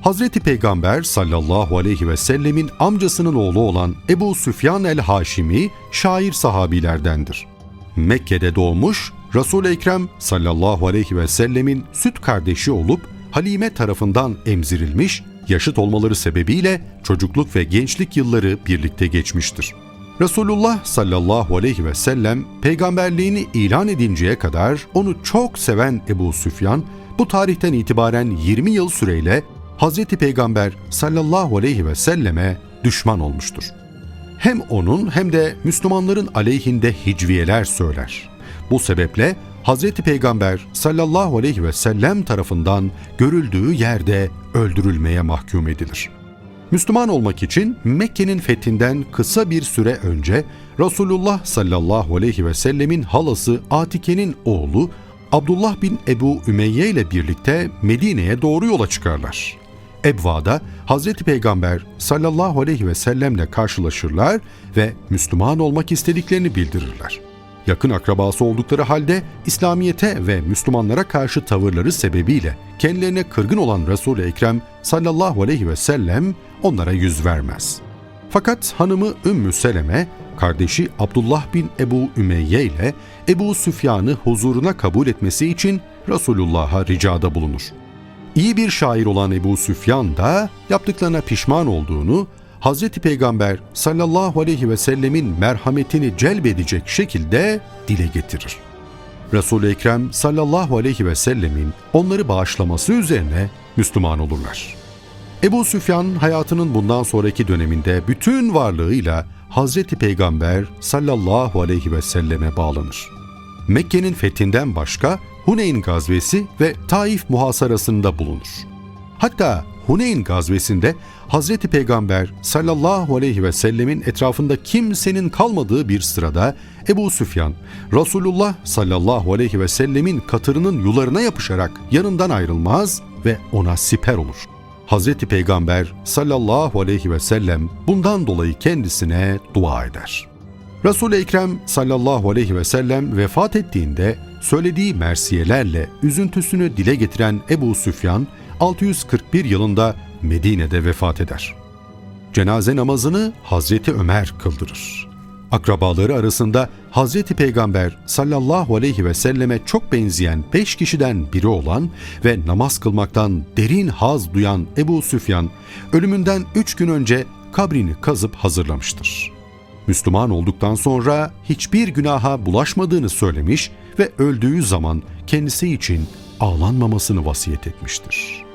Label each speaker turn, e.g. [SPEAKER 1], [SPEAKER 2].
[SPEAKER 1] Hazreti Peygamber sallallahu aleyhi ve sellemin amcasının oğlu olan Ebu Süfyan el-Haşimi şair sahabilerdendir. Mekke'de doğmuş, Resul-i Ekrem sallallahu aleyhi ve sellemin süt kardeşi olup Halime tarafından emzirilmiş, yaşıt olmaları sebebiyle çocukluk ve gençlik yılları birlikte geçmiştir. Resulullah sallallahu aleyhi ve sellem peygamberliğini ilan edinceye kadar onu çok seven Ebu Süfyan, bu tarihten itibaren 20 yıl süreyle Hazreti Peygamber sallallahu aleyhi ve selleme düşman olmuştur. Hem onun hem de Müslümanların aleyhinde hicviyeler söyler. Bu sebeple Hazreti Peygamber sallallahu aleyhi ve sellem tarafından görüldüğü yerde öldürülmeye mahkum edilir. Müslüman olmak için Mekke'nin fethinden kısa bir süre önce Resulullah sallallahu aleyhi ve sellemin halası Atike'nin oğlu Abdullah bin Ebu Ümeyye ile birlikte Medine'ye doğru yola çıkarlar. Ebva'da Hazreti Peygamber sallallahu aleyhi ve sellemle karşılaşırlar ve Müslüman olmak istediklerini bildirirler. Yakın akrabası oldukları halde İslamiyete ve Müslümanlara karşı tavırları sebebiyle kendilerine kırgın olan Resul-i Ekrem sallallahu aleyhi ve sellem onlara yüz vermez. Fakat hanımı Ümmü Seleme, kardeşi Abdullah bin Ebu Ümeyye ile Ebu Süfyan'ı huzuruna kabul etmesi için Resulullah'a ricada bulunur. İyi bir şair olan Ebu Süfyan da yaptıklarına pişman olduğunu, Hazreti Peygamber sallallahu aleyhi ve sellemin merhametini celbedecek şekilde dile getirir. Resul-i Ekrem sallallahu aleyhi ve sellemin onları bağışlaması üzerine Müslüman olurlar. Ebu Süfyan hayatının bundan sonraki döneminde bütün varlığıyla Hazreti Peygamber sallallahu aleyhi ve selleme bağlanır. Mekke'nin fethinden başka Huneyn gazvesi ve Taif muhasarasında bulunur. Hatta Huneyn gazvesinde Hazreti Peygamber sallallahu aleyhi ve sellemin etrafında kimsenin kalmadığı bir sırada Ebu Süfyan, Resulullah sallallahu aleyhi ve sellemin katırının yularına yapışarak yanından ayrılmaz ve ona siper olur. Hazreti Peygamber sallallahu aleyhi ve sellem bundan dolayı kendisine dua eder. Resul-i Ekrem sallallahu aleyhi ve sellem vefat ettiğinde söylediği mersiyelerle üzüntüsünü dile getiren Ebu Süfyan 641 yılında Medine'de vefat eder. Cenaze namazını Hazreti Ömer kıldırır. Akrabaları arasında Hazreti Peygamber sallallahu aleyhi ve selleme çok benzeyen beş kişiden biri olan ve namaz kılmaktan derin haz duyan Ebu Süfyan, ölümünden üç gün önce kabrini kazıp hazırlamıştır. Müslüman olduktan sonra hiçbir günaha bulaşmadığını söylemiş ve öldüğü zaman kendisi için ağlanmamasını vasiyet etmiştir.''